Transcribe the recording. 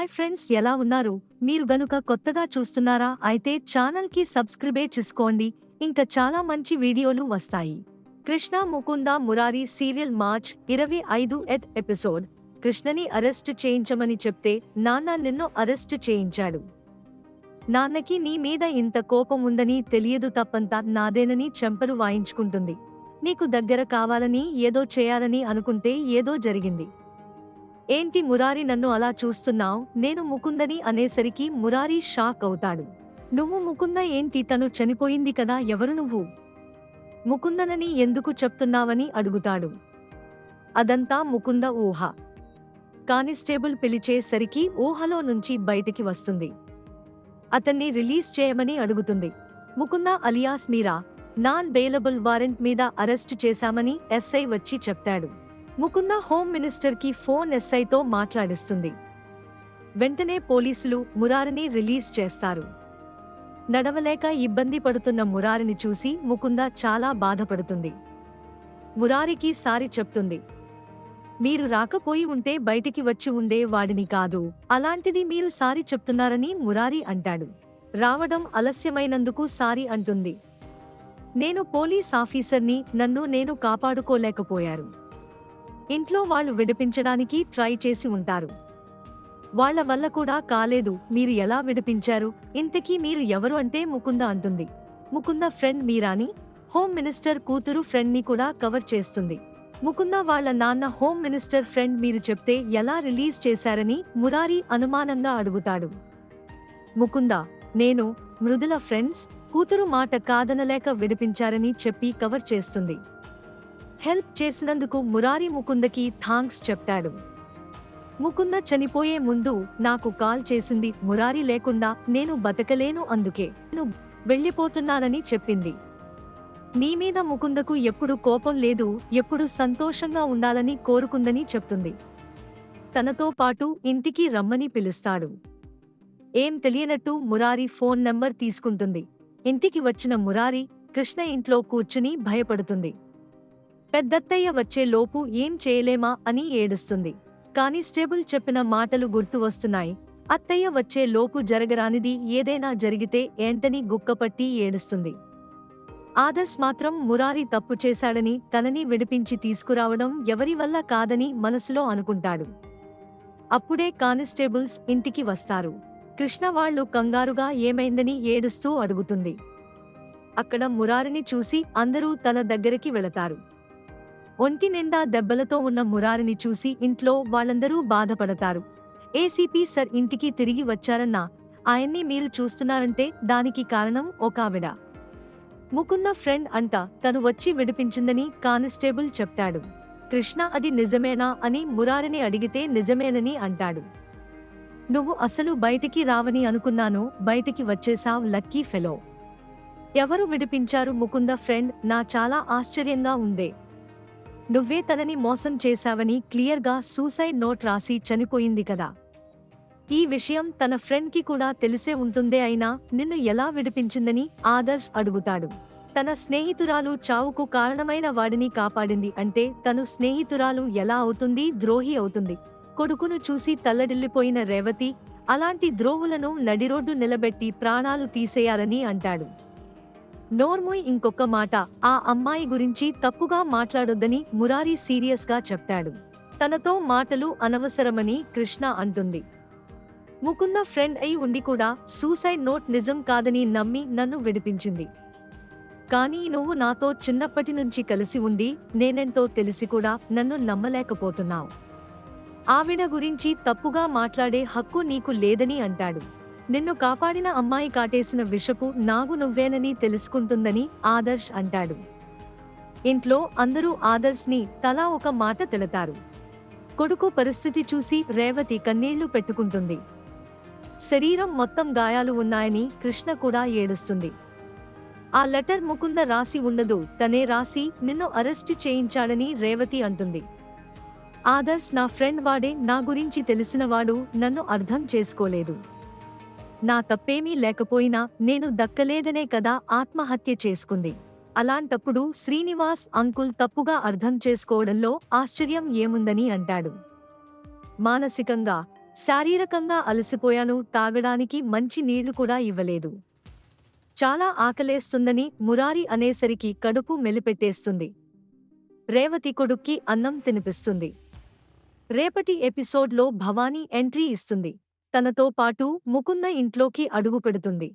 Hi friends ఎలా ఉన్నారు? మీరు గనుక కొత్తగా చూస్తున్నారా అయితే ఛానల్కి సబ్స్క్రైబే చేసుకోండి. ఇంకా చాలా మంచి వీడియోలు వస్తాయి. కృష్ణ ముకుంద మురారి సీరియల్ మార్చ్ ఇరవై ఐదు ఎత్ ఎపిసోడ్. కృష్ణని అరెస్ట్ చేయించమని చెప్తే నాన్న నిన్ను అరెస్ట్ చేయించాడు. నాన్నకి నీ మీద ఇంత కోపం ఉందని తెలియదు తప్పంతా నాదేనని చెంపలు వాయించుకుంటుంది. నీకు దగ్గర కావాలని ఏదో చేయాలని అనుకుంటే ఏదో జరిగింది. ఏంటి మురారి నన్ను అలా చూస్తున్నావ్? నేను ముకుందని అనేసరికి మురారి షాక్ అవుతాడు. నువ్వు ముకుంద ఏంటి? తను చనిపోయింది కదా ఎవరు నువ్వు? ముకుందనని ఎందుకు చెప్తున్నావని అడుగుతాడు. అదంతా ముకుంద ఊహ. కానిస్టేబుల్ పిలిచేసరికి ఊహలో నుంచి బయటికి వస్తుంది. అతన్ని రిలీజ్ చేయమని అడుగుతుంది. Mukunda alias Meera? Non bailable warrant మీద అరెస్ట్ చేశామని ఎస్ఐ వచ్చి చెప్తాడు. ముకుంద హోమ్ మినిస్టర్కి ఫోన్ ఎస్ఐతో మాట్లాడిస్తుంది. వెంటనే పోలీసులు మురారిని రిలీజ్ చేస్తారు. నడవలేక ఇబ్బంది పడుతున్న మురారిని చూసి ముకుంద చాలా బాధపడుతుంది. మురారికి సారి చెప్తుంది. మీరు రాకపోయి ఉంటే బయటికి వచ్చి ఉండే వాడిని కాదు అలాంటిది మీరు సారి చెప్తున్నారని మురారి అంటాడు. రావడం ఆలస్యమైనందుకు సారి అంటుంది. నేను పోలీస్ ఆఫీసర్ని నన్ను నేను కాపాడుకోలేకపోయారు. ఇంట్లో వాళ్ళు విడిపించడానికి ట్రై చేసి ఉంటారు. వాళ్ళ వల్ల కూడా కాలేదు మీరు ఎలా విడిపించారు? ఇంతకీ మీరు ఎవరు అంటే ముకుంద అంటుంది. ముకుంద ఫ్రెండ్ మీరాని హోమ్ మినిస్టర్ కూతురు ఫ్రెండ్ని కూడా కవర్ చేస్తుంది. ముకుంద వాళ్ళ నాన్న హోమ్ మినిస్టర్ ఫ్రెండ్ మీరు చెప్తే ఎలా రిలీజ్ చేశారని మురారి అనుమానంగా అడుగుతాడు. ముకుంద నేను మృదుల ఫ్రెండ్స్ కూతురు మాట కాదనలేక విడిపించారని చెప్పి కవర్ చేస్తుంది. హెల్ప్ చేసినందుకు మురారి ముకుందకి థాంక్స్ చెప్తాడు. ముకుంద చనిపోయే ముందు నాకు కాల్ చేసింది మురారి లేకుండా నేను బతకలేను అందుకే. నేను వెళ్ళిపోతున్నానని చెప్పింది. నీ మీద ముకుందకు ఎప్పుడు కోపం లేదు ఎప్పుడు సంతోషంగా ఉండాలని కోరుకుందని చెప్తుంది. తనతో పాటు ఇంటికి రమ్మని పిలుస్తాడు. ఏం తెలియనట్టు మురారి ఫోన్ నంబర్ తీసుకుంటుంది. ఇంటికి వచ్చిన మురారి కృష్ణ ఇంట్లో కూర్చుని భయపడుతుంది. పెద్దత్తయ్య వచ్చే లోపు ఏం చేయలేమా అని ఏడుస్తుంది. కానిస్టేబుల్ చెప్పిన మాటలు గుర్తు వస్తున్నాయి. అత్తయ్య వచ్చే లోపు జరగరానిది ఏదైనా జరిగితే ఏంటని గుక్కపట్టి ఏడుస్తుంది. ఆదర్శ్ మాత్రం మురారి తప్పు చేశాడని తనని విడిపించి తీసుకురావడం ఎవరి వల్ల కాదని మనసులో అనుకుంటాడు. అప్పుడే కానిస్టేబుల్స్ ఇంటికి వస్తారు. కృష్ణ వాళ్ళు కంగారుగా ఏమైందని ఏడుస్తూ అడుగుతుంది. అక్కడ మురారిని చూసి అందరూ తన దగ్గరికి వెళతారు. ఒంటి నిండా దెబ్బలతో ఉన్న మురారిని చూసి ఇంట్లో వాళ్ళందరూ బాధపడతారు. ఏసీపీ సర్ ఇంటికి తిరిగి వచ్చారన్న ఆయన్ని మీరు చూస్తున్నారంటే దానికి కారణం ఒక ఆవిడ. ముకున్న ఫ్రెండ్ అంట తను వచ్చి విడిపించిందని కానిస్టేబుల్ చెప్తాడు. కృష్ణ అది నిజమేనా అని మురారిని అడిగితే నిజమేనని అంటాడు. నువ్వు అసలు బయటికి రావని అనుకున్నాను బయటికి వచ్చేసావ్ లక్కీ ఫెలో. ఎవరు విడిపించారు ముకుంద ఫ్రెండ్? నా చాలా ఆశ్చర్యంగా ఉందే. నువ్వే తనని మోసం చేశావని క్లియర్గా సూసైడ్ నోట్ రాసి చనిపోయింది కదా. ఈ విషయం తన ఫ్రెండ్కి కూడా తెలిసే ఉంటుందే అయినా నిన్ను ఎలా విడిపించిందని ఆదర్శ్ అడుగుతాడు. తన స్నేహితురాలు చావుకు కారణమైన వాడిని కాపాడింది అంటే తను స్నేహితురాలు ఎలా అవుతుంది ద్రోహి అవుతుంది. కొడుకును చూసి తల్లడిల్లిపోయిన రేవతి అలాంటి ద్రోహులను నడిరోడ్డు నిలబెట్టి ప్రాణాలు తీసేయాలని అంటాడు. నోర్మోయ్ ఇంకొక మాట ఆ అమ్మాయి గురించి తప్పుగా మాట్లాడొద్దని మురారి సీరియస్గా చెప్తాడు. తనతో మాటలు అనవసరమని కృష్ణ అంటుంది. ముకుంద ఫ్రెండ్ అయి ఉండి కూడా సూసైడ్ నోట్ నిజం కాదని నమ్మి నన్ను విడిపించింది. కానీ నువ్వు నాతో చిన్నప్పటి నుంచి కలిసి ఉండి నేనెంతో తెలిసి కూడా నన్ను నమ్మలేకపోతున్నావు. ఆవిడ గురించి తప్పుగా మాట్లాడే హక్కు నీకు లేదని అంటాడు. నిన్ను కాపాడిన అమ్మాయి కాటేసిన విషపు నాగు నువ్వేనని తెలుసుకుంటుందని ఆదర్శ్ అంటాడు. ఇంట్లో అందరూ ఆదర్శ్ని తలా ఒక మాట తెలతారు కొడుకు పరిస్థితి చూసి రేవతి కన్నీళ్ళు పెట్టుకుంటుంది. శరీరం మొత్తం గాయాలు ఉన్నాయని కృష్ణ కూడా ఏడుస్తుంది. ఆ లెటర్ ముకుంద రాసి ఉండదు తనే రాసి నిన్ను అరెస్ట్ చేయించాడని రేవతి అంటుంది. ఆదర్శ్ నా ఫ్రెండ్ వాడే నా గురించి తెలిసినవాడు నన్ను అర్థం చేసుకోలేదు. నా తప్పేమీ లేకపోయినా నేను దక్కలేదనే కదా ఆత్మహత్య చేసుకుంది. అలాంటప్పుడు శ్రీనివాస్ అంకుల్ తప్పుగా అర్థం చేసుకోవడంలో ఆశ్చర్యం ఏముందని అంటాడు. మానసికంగా శారీరకంగా అలసిపోయాను తాగడానికి మంచి నీళ్ళు కూడా ఇవ్వలేదు. చాలా ఆకలేస్తుందని మురారి అనేసరికి కడుపు మెలిపెట్టేస్తుంది. రేవతి కొడుక్కి అన్నం తినిపిస్తుంది. రేపటి ఎపిసోడ్లో భవానీ ఎంట్రీ ఇస్తుంది. తనతో పాటు ముకుంద ఇంట్లోకి అడుగు పెడుతుంది.